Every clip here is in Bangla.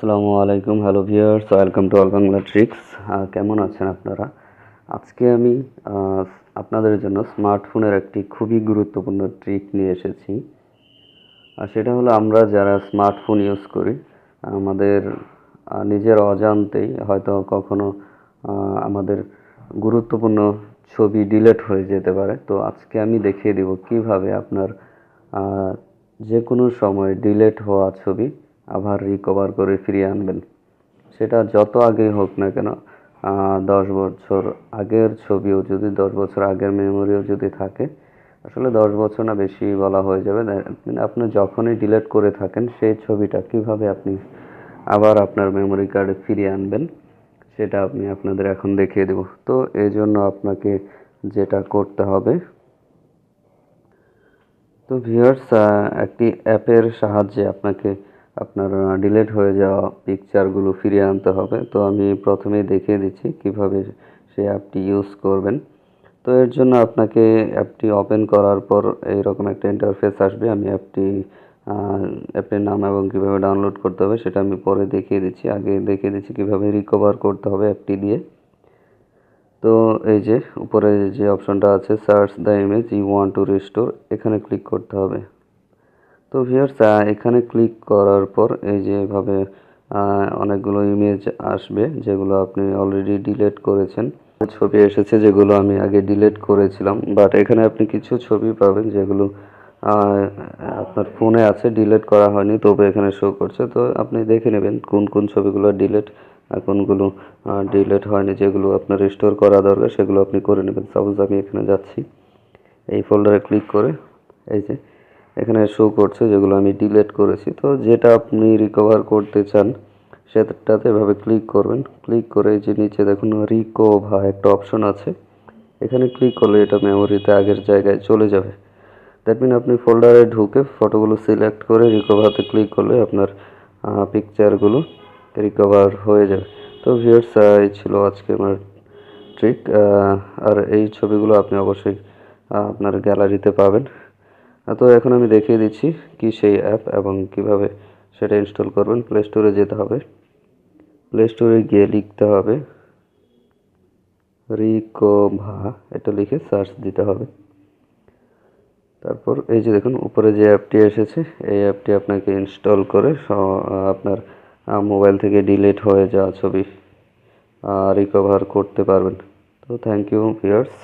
আসসালামু আলাইকুম, hello viewers, welcome to all Bangla tricks. কেমন আছেন আপনারা? আজকে আমি আপনাদের জন্য স্মার্টফোনের একটি খুবই গুরুত্বপূর্ণ ট্রিক নিয়ে এসেছি। আর সেটা হলো আমরা যারা স্মার্টফোন ইউজ করি, আমাদের নিজের অজান্তেই হয়তো কখনো আমাদের গুরুত্বপূর্ণ ছবি ডিলেট হয়ে যেতে পারে। তো আজকে আমি দেখিয়ে দিব কীভাবে আপনার যে কোনো সময় ডিলেট হওয়া ছবি আবার রিকভার করে ফিরিয়ে আনবেন। সেটা যত আগেই হোক না কেন দশ বছর আগের ছবিও যদি, দশ বছর আগের মেমোরিও যদি থাকে, আসলে দশ বছর না বেশি বলা হয়ে যাবে। আপনি যখনই ডিলিট করে থাকেন, সেই ছবিটা কীভাবে আপনি আবার আপনার মেমোরি কার্ডে ফিরিয়ে আনবেন, সেটা আমি আপনাদের এখন দেখিয়ে দেব। তো এই জন্য আপনাকে যেটা করতে হবে, তো ভিউয়ার্স একটি অ্যাপের সাহায্যে আপনাকে আপনার ডিলেট হয়ে যাওয়া পিকচারগুলো ফিরিয়ে আনতে হবে। তো আমি প্রথমেই দেখিয়ে দিচ্ছি কীভাবে সেই অ্যাপটি ইউজ করবেন। তো এর জন্য আপনাকে অ্যাপটি ওপেন করার পর এইরকম একটা ইন্টারফেস আসবে। আমি অ্যাপটি অ্যাপটির নাম এবং কীভাবে ডাউনলোড করতে হবে সেটা আমি পরে দেখিয়ে দিচ্ছি। আগে দেখিয়ে দিচ্ছি কীভাবে রিকভার করতে হবে অ্যাপটি দিয়ে। তো এই যে, উপরে যে অপশনটা আছে search the image you want to restore এখানে ক্লিক করতে হবে। তো ভিউয়ার্স এখানে ক্লিক করার পর এই যে এভাবে অনেকগুলো ইমেজ আসবে যেগুলো আপনি অলরেডি ডিলেট করেছেন। ছবি এসেছে যেগুলো আমি আগে ডিলেট করেছিলাম বাট এখানে আপনি কিছু ছবি পাবেন যেগুলো আপনার ফোনে আছে ডিলেট করা হয়নি, তবে এখানে শো করছে। তো আপনি দেখে নেবেন কোন কোন ছবিগুলো ডিলেট আর কোনগুলো ডিলেট হয়নি, যেগুলো আপনার রিস্টোর করা দরকার, সেগুলো আপনি করে নেবেন। সাপোজ আমি এখানে যাচ্ছি, এই ফোল্ডারে ক্লিক করে, এই যে এখানে শো করছে, যেগুলো আমি ডিলেট করেছি। তো যেটা আপনি রিকভার করতে চান, সেটাতে এভাবে ক্লিক করবেন। ক্লিক করে যে নিচে দেখুন রিকোভা একটা অপশন আছে। এখানে ক্লিক করলে এটা মেমোরিতে আগের জায়গায় চলে যাবে। দ্যাট মিন আপনি ফোল্ডারে ঢুকে ফটোগুলো সিলেক্ট করে রিকভারতে ক্লিক করলে আপনার পিকচারগুলো রিকভার হয়ে যাবে। তো ভিউয়ার্স এই ছিল আজকে আমার ট্রিক আর এই ছবিগুলো আপনি অবশ্যই আপনার গ্যালারিতে পাবেন। তো এখন আমি দেখিয়ে দিচ্ছি কি সেই অ্যাপ এবং কীভাবে সেটা ইনস্টল করবেন। প্লে স্টোরে যেতে হবে। প্লে স্টোরে গিয়ে লিখতে হবে রিকোভা এটা লিখে সার্চ দিতে হবে। তারপর এই যে দেখুন, উপরে যে অ্যাপটি এসেছে, এই অ্যাপটি আপনাকে ইনস্টল করে আপনার মোবাইল থেকে ডিলিট হয়ে যাওয়া ছবি রিকভার করতে পারবেন। তো থ্যাংক ইউ ভিউয়ার্স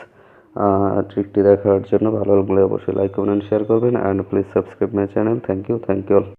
ট্রিকটি দেখার জন্য ভালো লাগলে অবশ্যই লাইক কমেন্ট শেয়ার করবেন। And please subscribe my channel thank you thank you all